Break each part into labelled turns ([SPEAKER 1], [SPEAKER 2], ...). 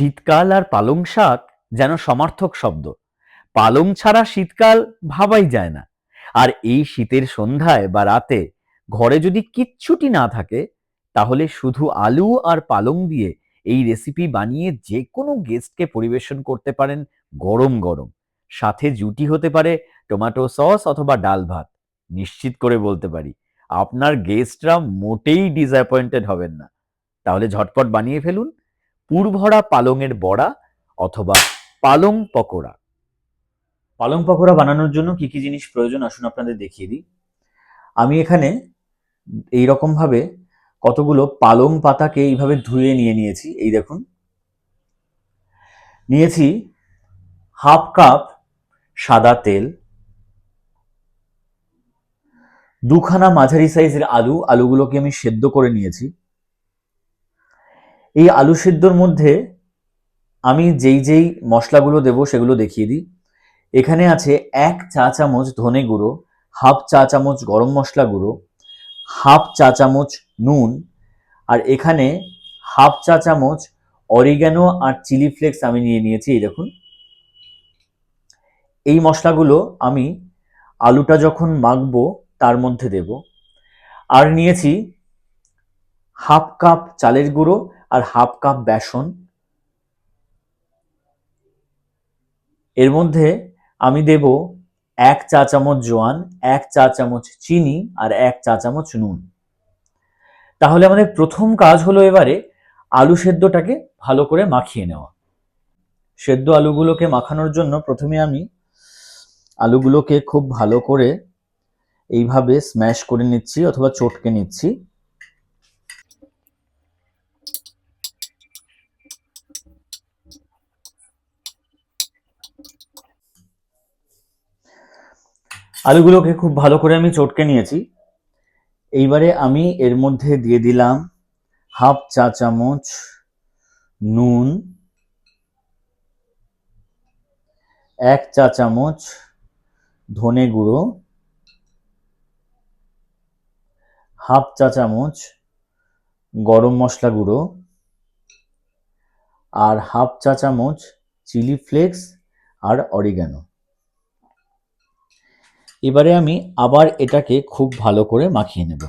[SPEAKER 1] শীতকাল আর পালং শাক যেন সমার্থক শব্দ। পালং ছাড়া শীতকাল ভাবাই যায় না। আর এই শীতের সন্ধ্যায় বা রাতে ঘরে যদি কিচ্ছুটি না থাকে, তাহলে শুধু আলু আর পালং দিয়ে এই রেসিপি বানিয়ে যে কোনো গেস্টকে পরিবেশন করতে পারেন গরম গরম। সাথে জুটি হতে পারে টমেটো সস অথবা ডাল ভাত। নিশ্চিত করে বলতে পারি, আপনার গেস্টরা মোটেই ডিসঅ্যাপয়েন্টেড হবেন না। তাহলে ঝটপট বানিয়ে ফেলুন। পুরভরা পালংয়ের বড়া অথবা পালং পকোড়া। পালং পকোড়া বানানোর জন্য কি কি জিনিস প্রয়োজন? আসুন আপনাদের দেখিয়ে দিই। আমি এখানে এই রকম ভাবে কতগুলো পালং পাতাকে এইভাবে ধুয়ে নিয়ে নিয়েছি। এই দেখুন। নিয়েছি হাফ কাপ সাদা তেল, দুখানা মাঝারি সাইজের আলু। আলুগুলোকে আমি সেদ্ধ করে নিয়েছি। এই আলু সেদ্ধর মধ্যে আমি যেই যেই মশলাগুলো দেব সেগুলো দেখিয়ে দিই। এখানে আছে এক চা চামচ ধনে গুঁড়ো, হাফ চা চামচ গরম মশলা গুঁড়ো, হাফ চা চামচ নুন, আর এখানে হাফ চা চামচ অরিগ্যানো আর চিলি ফ্লেক্স আমি নিয়ে নিয়েছি, এই দেখুন। এই মশলাগুলো আমি আলুটা যখন মাখবো তার মধ্যে দেব। আর নিয়েছি হাফ কাপ চালের গুঁড়ো আর হাফ কাপ বেসন। এর মধ্যে আমি দেব এক চা চামচ জোয়ান, এক চা চামচ চিনি আর এক চা চামচ নুন। তাহলে আমাদের প্রথম কাজ হলো এবারে আলু সেদ্ধটাকে ভালো করে মাখিয়ে নেওয়া। সেদ্ধ আলুগুলোকে মাখানোর জন্য প্রথমে আমি আলুগুলোকে খুব ভালো করে এইভাবে স্ম্যাশ করে নিচ্ছি অথবা চটকে নিচ্ছি। আলুগুলোকে খুব ভালো করে আমি চটকে নিয়েছি। এইবারে আমি এর মধ্যে দিয়ে দিলাম হাফ চা চামচ নুন, এক চা চামচ ধনে গুঁড়ো, হাফ চা চামচ গরম মশলা গুঁড়ো আর হাফ চা চামচ চিলি ফ্লেক্স আর অরিগানো। এবারে আমি আবার এটাকে খুব ভালো করে মাখিয়ে নেব।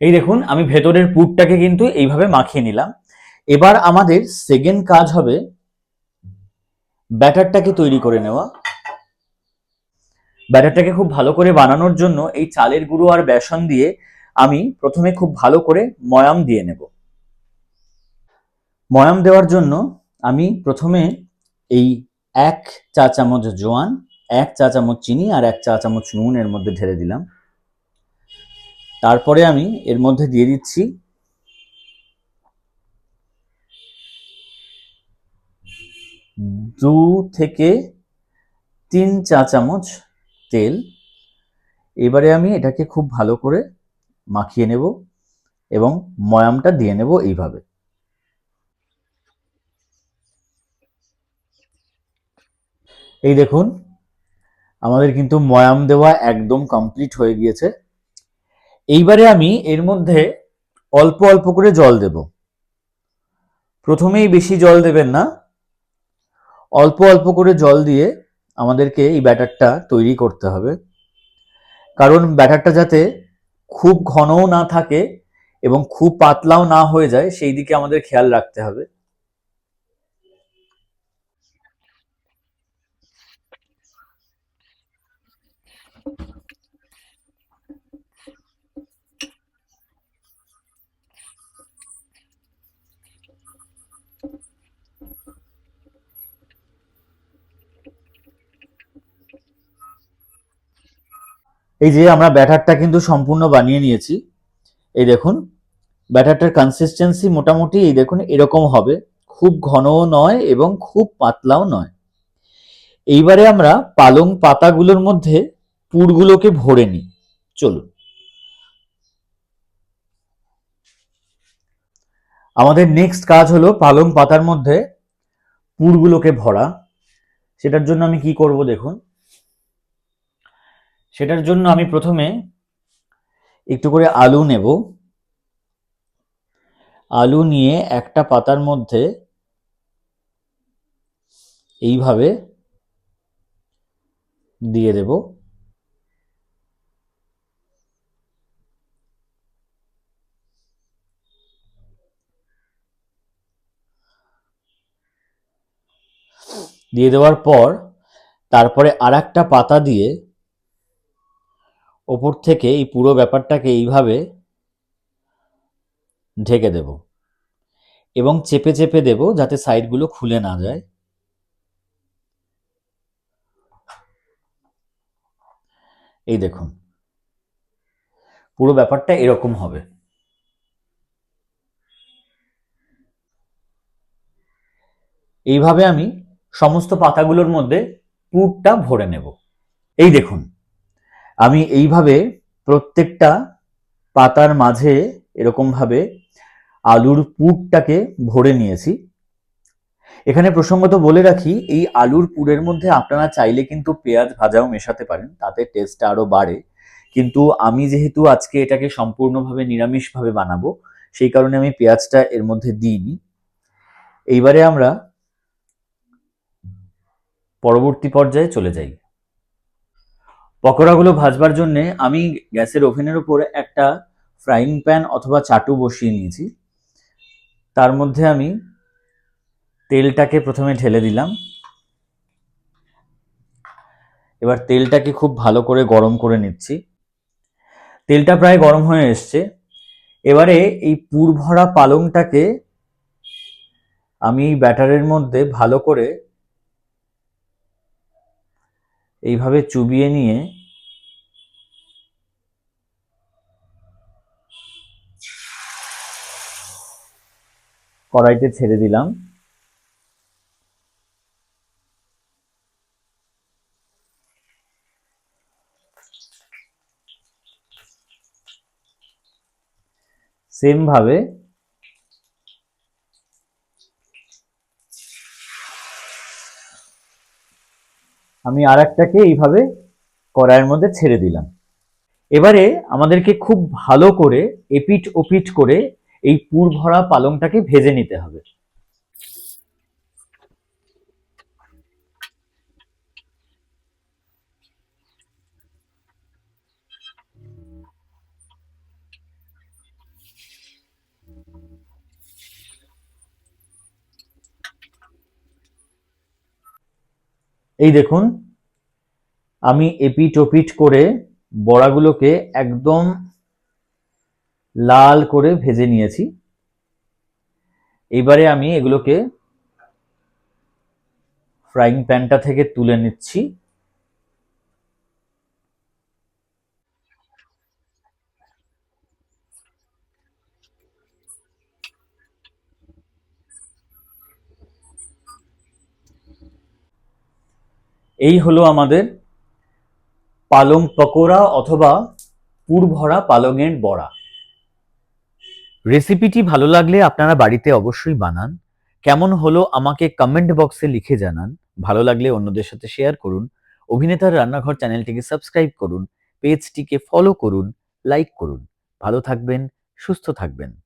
[SPEAKER 1] এই দেখুন, আমি ভেতরের পুরটাকে কিন্তু এইভাবে মাখিয়ে নিলাম। এবার আমাদের সেকেন্ড কাজ হবে ব্যাটারটাকে তৈরি করে নেওয়া। ব্যাটারটাকে খুব ভালো করে বানানোর জন্য এই চালের গুঁড়ো আর বেসন দিয়ে আমি প্রথমে খুব ভালো করে ময়াম দিয়ে নেব। ময়াম দেওয়ার জন্য আমি প্রথমে এই এক চা চামচ জোয়ান, এক চা চামচ চিনি আর এক চা চামচ নুন এর মধ্যে ঢেলে দিলাম। তারপরে আমি এর মধ্যে দিয়ে দিচ্ছি দু থেকে তিন চা চামচ তেল। এবারে আমি এটাকে খুব ভালো করে মাখিয়ে নেব এবং ময়ামটা দিয়ে নেব এইভাবে। এই দেখুন, আমাদের কিন্তু ময়াম দেওয়া একদম কমপ্লিট হয়ে গিয়েছে। এইবারে আমি এর মধ্যে অল্প অল্প করে জল দেব। প্রথমেই বেশি জল দেবেন না, অল্প অল্প করে জল দিয়ে আমাদেরকে এই ব্যাটারটা তৈরি করতে হবে। কারণ ব্যাটারটা যাতে খুব ঘনও না থাকে এবং খুব পাতলাও না হয়ে যায়, সেই দিকে আমাদের খেয়াল রাখতে হবে। এই যে আমরা ব্যাটারটা কিন্তু সম্পূর্ণ বানিয়ে নিয়েছি, এই দেখুন, ব্যাটারটার কনসিস্টেন্সি মোটামুটি এই দেখুন এরকম হবে, খুব ঘনও নয় এবং খুব পাতলাও নয়। এইবারে আমরা পালং পাতাগুলোর মধ্যে পুরগুলোকে ভরে নিই, চলুন। আমাদের নেক্সট কাজ হলো পালং পাতার মধ্যে পুরগুলোকে ভরা, সেটার জন্য আমি কি করব দেখুন সেটার জন্য আমি প্রথমে একটু করে আলু নেব। আলু নিয়ে একটা পাতার মধ্যে এইভাবে দিয়ে দেব। দিয়ে দেওয়ার পর তারপরে আর একটা পাতা দিয়ে ওপর থেকে এই পুরো ব্যাপারটাকে এইভাবে ঢেকে দেব এবং চেপে চেপে দেব যাতে সাইডগুলো খুলে না যায়। এই দেখুন, পুরো ব্যাপারটা এরকম হবে। এইভাবে আমি সমস্ত পাতাগুলোর মধ্যে পুরটা ভরে নেব। এই দেখুন আমি এইভাবে প্রত্যেকটা পাতার মাঝে এরকমভাবে আলুর পুরটাকে ভরে নিয়েছি। এখানে প্রসঙ্গত বলে রাখি, এই আলুর পুরের মধ্যে আপনারা চাইলে কিন্তু পেঁয়াজ ভাজাও মেশাতে পারেন, তাতে টেস্টটা আরও বাড়ে। কিন্তু আমি যেহেতু আজকে এটাকে সম্পূর্ণভাবে নিরামিষভাবে বানাবো, সেই কারণে আমি পেঁয়াজটা এর মধ্যে দিইনি। এইবারে আমরা পরবর্তী পর্যায়ে চলে যাই। পকোড়াগুলো ভাজবার জন্য আমি গ্যাসের ওভেনের উপর একটা ফ্রাইং প্যান অথবা চাটু বসিয়ে নিয়েছি। তার মধ্যে আমি তেলটাকে প্রথমে ঢেলে দিলাম। এবার তেলটাকে খুব ভালো করে গরম করে নিচ্ছি। তেলটা প্রায় গরম হয়ে এসছে। এবারে এই পুর ভরা পালংটাকে আমি ব্যাটারের মধ্যে ভালো করে এইভাবে চুবিয়ে নিয়ে কড়াইতে ছেড়ে দিলাম। সেম আমি আর একটাকে এইভাবে কড়াইয়ের মধ্যে ছেড়ে দিলাম। এবারে আমাদেরকে খুব ভালো করে এপিট ওপিট করে এই পুর ভরা পালংটাকে ভেজে নিতে হবে। এই দেখুন, আমি এপিট ওপিট করে বড়াগুলোকে একদম লাল করে ভেজে নিয়েছি। এবারে আমি এগুলোকে ফ্রাইং প্যানটা থেকে তুলে নিচ্ছি। এই হলো আমাদের পালং পকোড়া অথবা পুর ভরা পালংয়ের বড়া। রেসিপিটি ভালো লাগলে আপনারা বাড়িতে অবশ্যই বানান। কেমন হলো আমাকে কমেন্ট বক্সে লিখে জানান। ভালো লাগলে অন্যদের সাথে শেয়ার করুন। অভিনেতার রান্নাঘর চ্যানেলটিকে সাবস্ক্রাইব করুন। পেজটিকে ফলো করুন লাইক করুন। ভালো থাকবেন, সুস্থ থাকবেন।